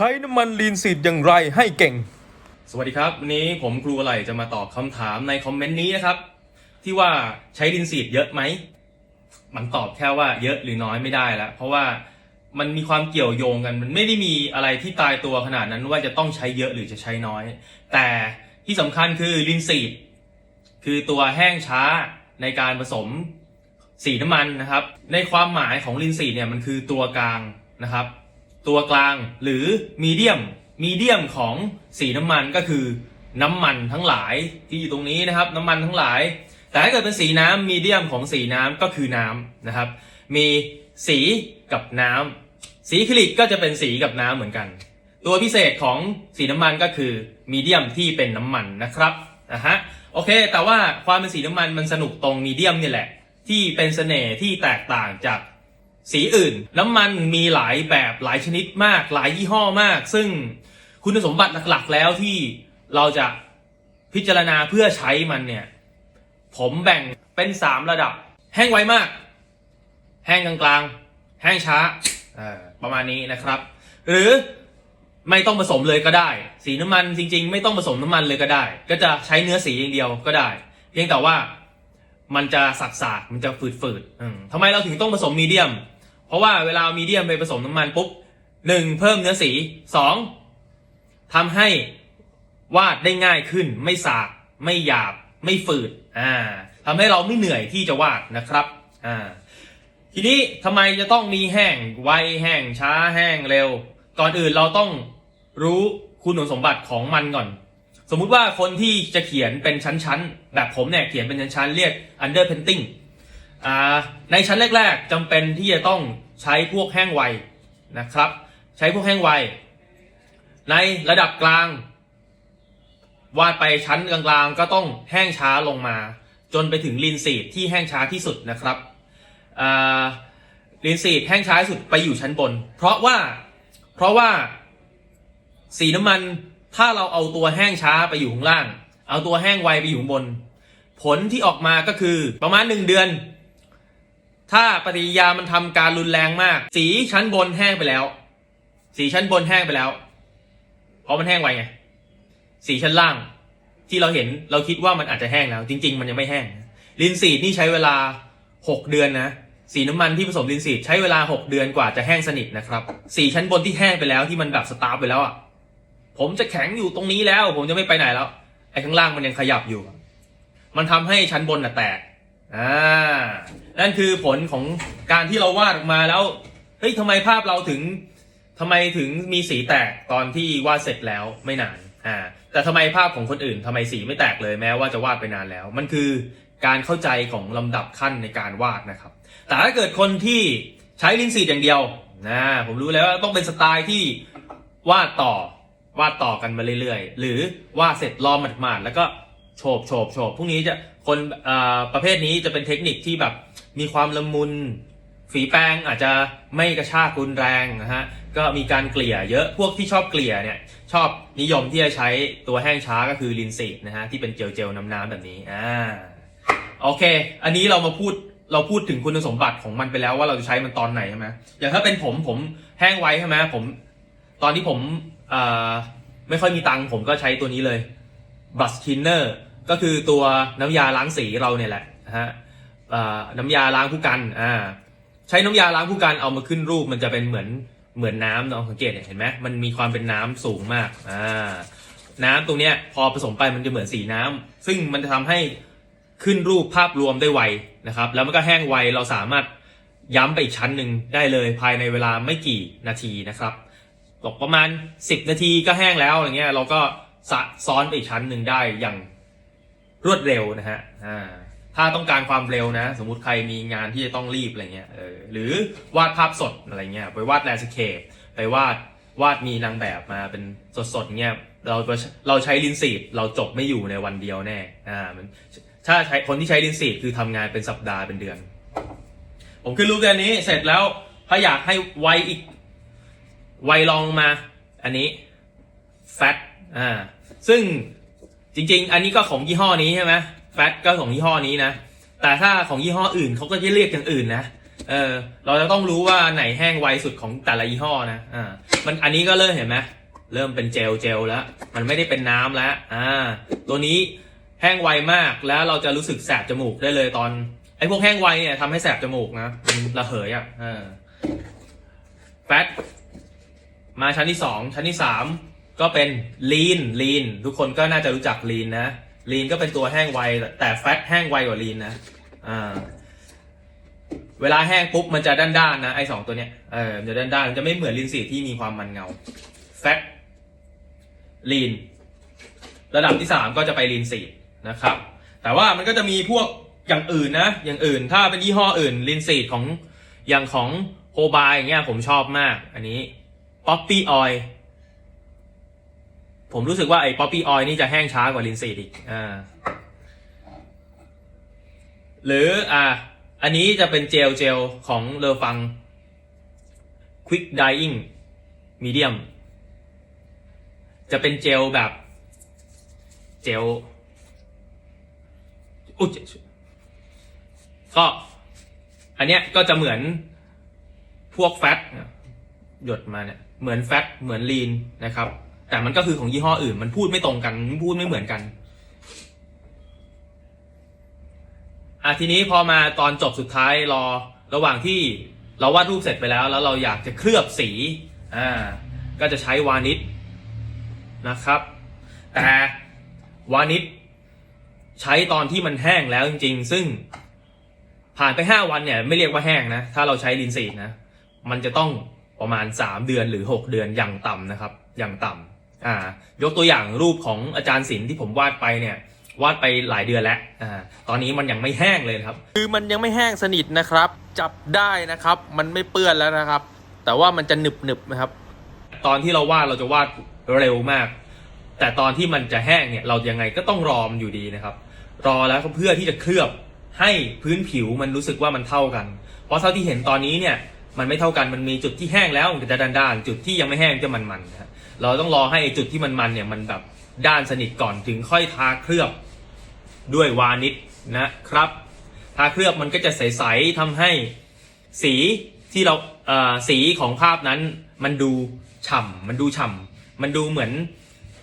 ช้น้ำมันลีนซีดอย่างไรให้เก่ง สวัสดีครับ วันนี้ผมครูอะไรจะมาตอบคำถามในคอมเมนต์นี้นะครับ ที่ว่าใช้ลินซีดเยอะไหม มันตอบแค่ว่าเยอะหรือน้อยไม่ได้แล้วเพราะว่ามันมีความเกี่ยวโยงกัน มันไม่ได้มีอะไรที่ตายตัวขนาดนั้นว่าจะต้องใช้เยอะหรือจะใช้น้อย แต่ที่สำคัญคือลินซีดคือตัวแห้งช้าในการผสมสีน้ำมันนะครับ ในความหมายของลินซีดเนี่ยมันคือตัวกลางนะครับ ตัวกลางหรือมีเดียมมีเดียมของสีน้ำมันก็คือน้ำมันทั้งหลายที่อยู่ตรงนี้นะครับ น้ำมันทั้งหลาย แต่ถ้าเกิดเป็นสีน้ำมีเดียมของสีน้ำก็คือน้ำนะครับ มีสีกับน้ำสีคลิกก็จะเป็นสีกับน้ำเหมือนกัน ตัวพิเศษของสีน้ำมันก็คือมีเดียมที่เป็นน้ำมันนะครับนะฮะโอเค แต่ว่าความเป็นสีน้ำมันมันสนุกตรงมีเดียมนี่แหละ ที่เป็นเสน่ห์ที่แตกต่างจาก สีอื่น น้ำมันมีหลายแบบหลายชนิดมาก หลายยี่ห้อมาก ซึ่งคุณสมบัติหลักๆแล้วที่เราจะพิจารณาเพื่อใช้มันเนี่ย ผมแบ่งเป็นสามระดับ แห้งไวมาก แห้งกลางๆ แห้งช้าประมาณนี้นะครับ หรือไม่ต้องผสมเลยก็ได้ สีน้ำมันจริง ๆ ไม่ต้องผสมน้ำมันเลยก็ได้ ก็จะใช้เนื้อสีอย่างเดียวก็ได้ เพียงแต่ว่ามันจะสักๆมันจะฝืดๆอืมทำไมเราถึงต้องผสมมีเดียม เพราะว่าเวลามีเดียมไปผสมน้ำมันปุ๊บหนึ่งเพิ่มเนื้อสีสองทำให้วาดได้ง่ายขึ้น ไม่สาก ไม่หยาบ ไม่ฝืดอ่าทำให้เราไม่เหนื่อยที่จะวาดนะครับอ่าทีนี้ทำไมจะต้องมีแห้งไวแห้งช้าแห้งเร็ว ก่อนอื่นเราต้องรู้คุณสมบัติของมันก่อน สมมุติว่าคนที่จะเขียนเป็นชั้นๆ แบบผมเนี่ยเขียนเป็นชั้นๆ เรียก underpainting ในชั้นแรกๆจำเป็นที่จะต้องใช้พวกแห้งไวนะครับ ใช้พวกแห้งไว ในระดับกลาง วาดไปชั้นกลางๆก็ต้องแห้งช้าลงมา จนไปถึงลินซีดที่แห้งช้าที่สุดนะครับลินซีดแห้งช้าที่สุดไปอยู่ชั้นบน เพราะว่าเพราะว่าสีน้ำมันถ้าเราเอาตัวแห้งช้าไปอยู่ข้างล่าง เอาตัวแห้งไวไปอยู่ข้างบน ผลที่ออกมาก็คือประมาณหนึ่งเดือน ถ้าปฏิยามันทำการรุนแรงมาก สีชั้นบนแห้งไปแล้ว สีชั้นบนแห้งไปแล้ว เพราะมันแห้งไวไง สีชั้นล่าง ที่เราเห็นเราคิดว่ามันอาจจะแห้งแล้ว จริง ๆ มันยังไม่แห้ง ลินซีดนี่ใช้เวลา 6 เดือนนะ สีน้ำมันที่ผสมลินซีดใช้เวลา 6 เดือนกว่าจะแห้งสนิทนะครับ สีชั้นบนที่แห้งไปแล้วที่มันแบบสตาร์ไปแล้วอะ ผมจะแข็งอยู่ตรงนี้แล้ว ผมจะไม่ไปไหนแล้ว ไอ้ข้างล่างมันยังขยับอยู่ มันทำให้ชั้นบนน่ะแตก อ่า นั่นคือผลของการที่เราวาดออกมาแล้วเฮ้ยทำไมภาพเราถึงทำไมถึงมีสีแตกตอนที่วาดเสร็จแล้วไม่นานอ่าแต่ทำไมภาพของคนอื่นทำไมสีไม่แตกเลยแม้ว่าจะวาดไปนานแล้ว มันคือการเข้าใจของลำดับขั้นในการวาดนะครับ แต่ถ้าเกิดคนที่ใช้ลินสีอย่างเดียวนะผมรู้แล้วว่าต้องเป็นสไตล์ที่วาดต่อวาดต่อกันมาเรื่อยๆ หรือวาดเสร็จรอหมาดๆแล้วก็โฉบโฉบโฉบพวกนี้จะ คนประเภทนี้จะเป็นเทคนิคที่แบบมีความละมุน ฝีแปรงอาจจะไม่กระชากรุนแรงนะฮะก็มีการเกลี่ยเยอะพวกที่ชอบเกลี่ยเนี่ยชอบนิยมที่จะใช้ตัวแห้งช้าก็คือลินซีดนะฮะที่เป็นเจลเจลๆน้ำๆแบบนี้อ่าโอเค อันนี้เรามาพูดเราพูดถึงคุณสมบัติของมันไปแล้วว่าเราจะใช้มันตอนไหนใช่ไหมอย่างถ้าเป็นผมผมแห้งไว้ใช่ไหมผม ตอนที่ผมไม่ค่อยมีตังค์ผมก็ใช้ตัวนี้เลย brush cleaner ก็คือตัวน้ำยาล้างสีเราเนี่ยแหละนะฮะน้ำยาล้างผู้กันอ่าใช้น้ำยาล้างผู้กันเอามาขึ้นรูปมันจะเป็นเหมือนเหมือนน้ำเนาะสังเกตเห็นไหมมันมีความเป็นน้ำสูงมากอ่าน้ำตรงเนี้ยพอผสมไปมันจะเหมือนสีน้ำซึ่งมันจะทำให้ขึ้นรูปภาพรวมได้ไวนะครับ แล้วมันก็แห้งไวเราสามารถย้ำไปอีกชั้นหนึ่งได้เลยภายในเวลาไม่กี่นาทีนะครับตกประมาณ 10 นาทีก็แห้งแล้วอะไรเงี้ยเราก็ซ้อนไปอีกชั้นหนึ่งได้อย่าง รวดเร็วนะฮะอ่าถ้าต้องการความเร็วนะ สมมุติใครมีงานที่จะต้องรีบอะไรเงี้ยเออหรือวาดภาพสดอะไรเงี้ยไปวาดแลนด์สเคปไปวาดวาดมีนางแบบมาเป็นสดๆเงี้ยเราเราใช้ลินสีดเราจบไม่อยู่ในวันเดียวแน่อ่ามันถ้าใช้คนที่ใช้ลินสีดคือทำงานเป็นสัปดาห์เป็นเดือน ผมขึ้นรูปเดือนนี้เสร็จแล้วถ้าอยากให้ไวอีกไวลองมา อันนี้ fat อ่าซึ่ง จริง ๆ อันนี้ก็ของยี่ห้อนี้ใช่ไหม fat ก็ของยี่ห้อนี้นะ แต่ถ้าของยี่ห้ออื่นเขาก็จะเรียกอย่างอื่นนะ เออ เราจะต้องรู้ว่าไหนแห้งไวสุดของแต่ละยี่ห้อนะ อ่า มันอันนี้ก็เริ่มเห็นไหมเริ่มเป็นเจลเจลแล้ว มันไม่ได้เป็นน้ำแล้ว อ่า ตัวนี้แห้งไวมากแล้วเราจะรู้สึกแสบจมูกได้เลยตอนไอ้พวกแห้งไวเนี่ยทำให้แสบจมูกนะมันระเหยอะ อ่า แฟตมาชั้นที่สองชั้นที่สาม ก็เป็นลีนลีนทุกคนก็น่าจะรู้จักลีนนะลีนก็เป็นตัวแห้งไว แต่แฟตแห้งไวกว่าลีนนะอ่าเวลาแห้งปุ๊บมันจะด้านๆนะไอสองตัวเนี้ยเออมันจะด้านๆมันจะไม่เหมือนลินสีที่มีความมันเงา แฟตลีนระดับที่สามก็จะไปลีนสีนะครับ แต่ว่ามันก็จะมีพวกอย่างอื่นนะ อย่างอื่นถ้าเป็นยี่ห้ออื่นลินสีของอย่างของโฮบายอย่างเงี้ยผมชอบมาก อันนี้ป๊อปปี้ออย ผมรู้สึกว่าไอ้ป๊อปปี้ออยนี่จะแห้งช้ากว่าลินสีอีกอ่าหรืออ่าอันนี้จะเป็นเจลเจลของเลอฟัง Quick Dyeing Medium จะเป็นเจลแบบ เจลอุ๊ยก็อันเนี้ยก็จะเหมือนพวกแฟตหยดมาเนี่ย เหมือนแฟตเหมือนลีนนะครับ แต่มันก็คือของยี่ห้ออื่น มันพูดไม่ตรงกันมันพูดไม่เหมือนกันอะทีนี้พอมาตอนจบสุดท้ายรอระหว่างที่เราวาดรูปเสร็จไปแล้ว แล้วเราอยากจะเคลือบสีอ่าก็จะใช้วานิชนะครับ แต่วานิชใช้ตอนที่มันแห้งแล้วจริง ๆ ซึ่งผ่านไป 5 วันเนี่ยไม่เรียกว่าแห้งนะ ถ้าเราใช้ลินซีนะ มันจะต้องประมาณ 3 เดือนหรือ 6 เดือนอย่างต่ำนะครับ อย่างต่ำ อ่ายกตัวอย่างรูปของอาจารย์ศิลป์ที่ผมวาดไปเนี่ยวาดไปหลายเดือนแล้วอ่าตอนนี้มันยังไม่แห้งเลยครับ คือมันยังไม่แห้งสนิทนะครับ จับได้นะครับ มันไม่เปื้อนแล้วนะครับ แต่ว่ามันจะหนึบหนึบๆนะครับ ตอนที่เราวาดเราจะวาดเร็วมาก แต่ตอนที่มันจะแห้งเนี่ยเรายังไงก็ต้องรอมันอยู่ดีนะครับ รอแล้วก็เพื่อที่จะเคลือบให้พื้นผิวมันรู้สึกว่ามันเท่ากัน เพราะเท่าที่เห็นตอนนี้เนี่ย มันไม่เท่ากันมันมีจุดที่แห้งแล้วมันจะด้านๆจุดที่ยังไม่แห้งจะมันๆนะฮะเราต้องรอให้จุดที่มันๆเนี่ยมันแบบด้านสนิทก่อนถึงค่อยทาเคลือบด้วยวานิชนะครับ ทาเคลือบมันก็จะใสๆทำให้สีที่เราเอ่อสีของภาพนั้นมันดูฉ่ำมันดูฉ่ำมันดูเหมือน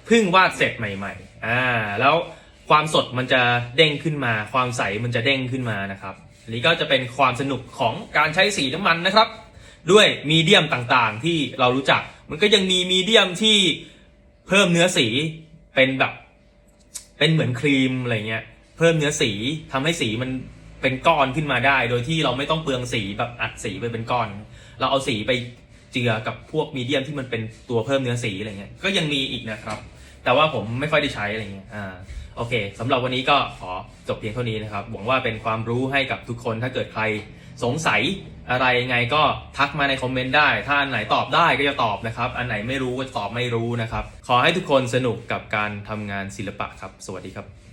เพิ่งวาดเสร็จใหม่ๆอ่าแล้วความสดมันจะเด้งขึ้นมา ความใสมันจะเด้งขึ้นมานะครับ อันนี้ก็จะเป็นความสนุกของการใช้สีน้ำมันนะครับ ด้วยมีเดียมต่างๆ ที่เรารู้จัก มันก็ยังมีมีเดียมที่เพิ่มเนื้อสีเป็นแบบ เป็นเหมือนครีมอะไรเงี้ยเพิ่มเนื้อสีทำให้สีมันเป็นก้อนขึ้นมาได้ โดยที่เราไม่ต้องเปลืองสีแบบอัดสีไปเป็นก้อน เราเอาสีไปเจือกับพวกมีเดียมที่มันเป็นตัวเพิ่มเนื้อสีอะไรเงี้ยก็ยังมีอีกนะครับ แต่ว่าผมไม่ค่อยได้ใช้อะไรเงี้ยอ่า โอเคสำหรับวันนี้ก็ขอจบเพียงเท่านี้นะครับ หวังว่าเป็นความรู้ให้กับทุกคนถ้าเกิดใครสงสัยอะไรยังไงก็ทักมาในคอมเมนต์ได้ ถ้าอันไหนตอบได้ก็จะตอบนะครับ อันไหนไม่รู้ก็ตอบไม่รู้นะครับ ขอให้ทุกคนสนุกกับการทำงานศิลปะครับ สวัสดีครับ